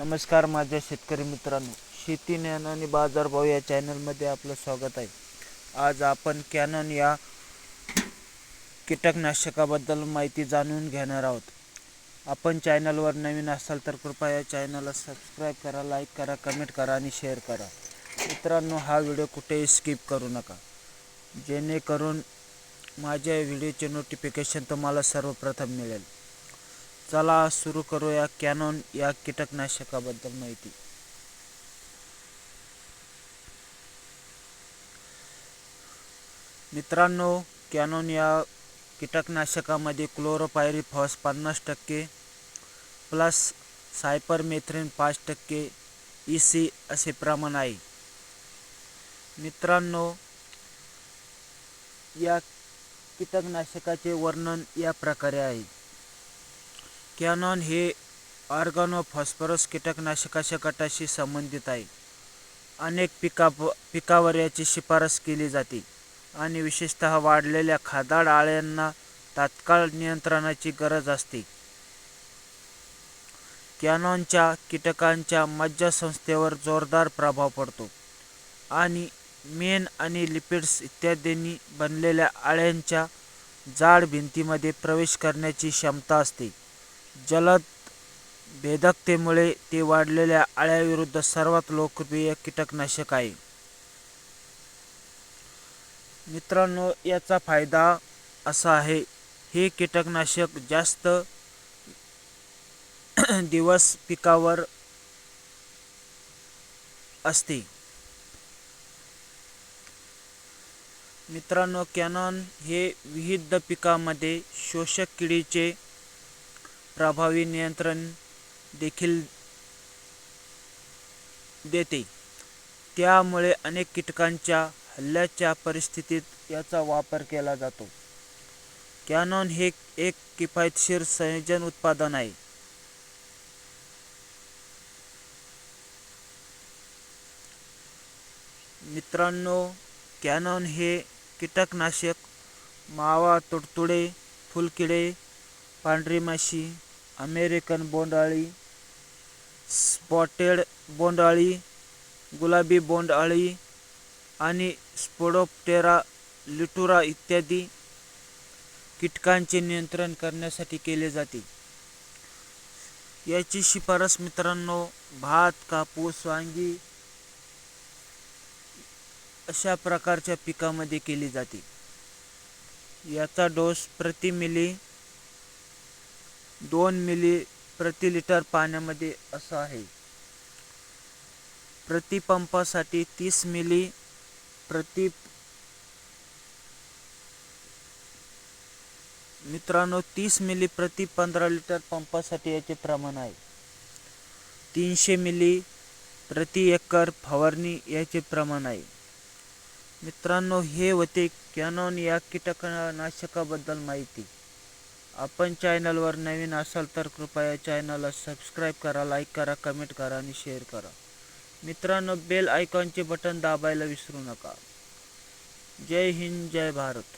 नमस्कार माझ्या शेतकरी मित्रांनो शेती ज्ञान आणि बाजारभाव या चॅनलमध्ये आपलं स्वागत आहे. आज आपण कॅनन या कीटकनाशकाबद्दल माहिती जाणून घेणार आहोत. आपण चॅनलवर नवीन असाल तर कृपया या चॅनलला सबस्क्राईब करा लाईक करा कमेंट करा आणि शेअर करा. मित्रांनो हा व्हिडिओ कुठेही स्किप करू नका. जेणेकरून माझ्या व्हिडिओचे नोटिफिकेशन तुम्हाला सर्वप्रथम मिळेल. चला सुरू करूया कॅनॉन या कीटकनाशकाबद्दल माहिती. मित्रांनो कॅनॉन या कीटकनाशकामध्ये क्लोरोपायरिफॉस पन्नास टक्के प्लस सायपरमेथ्रिन पाच टक्के ई सी असे प्रमाण आहे. मित्रांनो या कीटकनाशकाचे वर्णन या प्रकारे आहे. कॅनॉन हे ऑर्गॅनो फॉस्फरस कीटकनाशकाच्या गटाशी संबंधित आहे. अनेक पिका पिकावर याची शिफारस केली जाते आणि विशेषतः वाढलेल्या खादाड आळ्यांना तात्काळ नियंत्रणाची गरज असते. कॅनॉनच्या कीटकांच्या मज्जासंस्थेवर जोरदार प्रभाव पडतो आणि मेन आणि लिपिड्स इत्यादींनी बनलेल्या आळ्यांच्या जाड भिंतीमध्ये प्रवेश करण्याची क्षमता असते. जलद भेदकतेमुळे ते वाढलेल्या अळ्याविरुद्ध सर्वात लोकप्रिय कीटकनाशक आहे. मित्रांनो याचा फायदा असा आहे हे कीटकनाशक जास्त दिवस पिकावर असते. मित्रांनो कॅनॉन हे विविध पिकामध्ये शोषक किडीचे प्रभावी नियंत्रण देखील देते. त्यामुळे अनेक कीटकांच्या हल्ल्याच्या परिस्थितीत याचा वापर केला जातो. कॅनॉन हे एक किफायतशीर संयोजन उत्पादन आहे. मित्रांनो कॅनॉन हे कीटकनाशक मावा तुडतुडे फुलकिडे पांढरी माशी अमेरिकन बोंडअळी स्पॉटेड बोंडअळी गुलाबी बोंडअळी आणि स्पोडोप्टेरा लिटुरा इत्यादी कीटकांचे नियंत्रण करण्यासाठी केले जाते. याची शिफारस मित्रांनो भात कापूस वांगी अशा प्रकारच्या पिकामध्ये केली जाते. याचा डोस प्रति मिली दोन मिली प्रति लिटर पाण्यामध्ये असं आहे. प्रति पंपासाठी तीस मिली प्रति मित्रांनो तीस मिली प्रति पंधरा लिटर पंपासाठी याचे प्रमाण आहे. तीनशे मिली प्रति एकर फवारणी याचे प्रमाण आहे. मित्रांनो हे होते कॅनॉन या कीटकनाशकाबद्दल माहिती. आपण चॅनलवर नवीन असाल तर कृपया चॅनलला सबस्क्राईब करा लाईक करा कमेंट करा आणि शेअर करा. मित्रांनो बेल आयकॉनचे बटन दाबायला विसरू नका. जय हिंद जय भारत.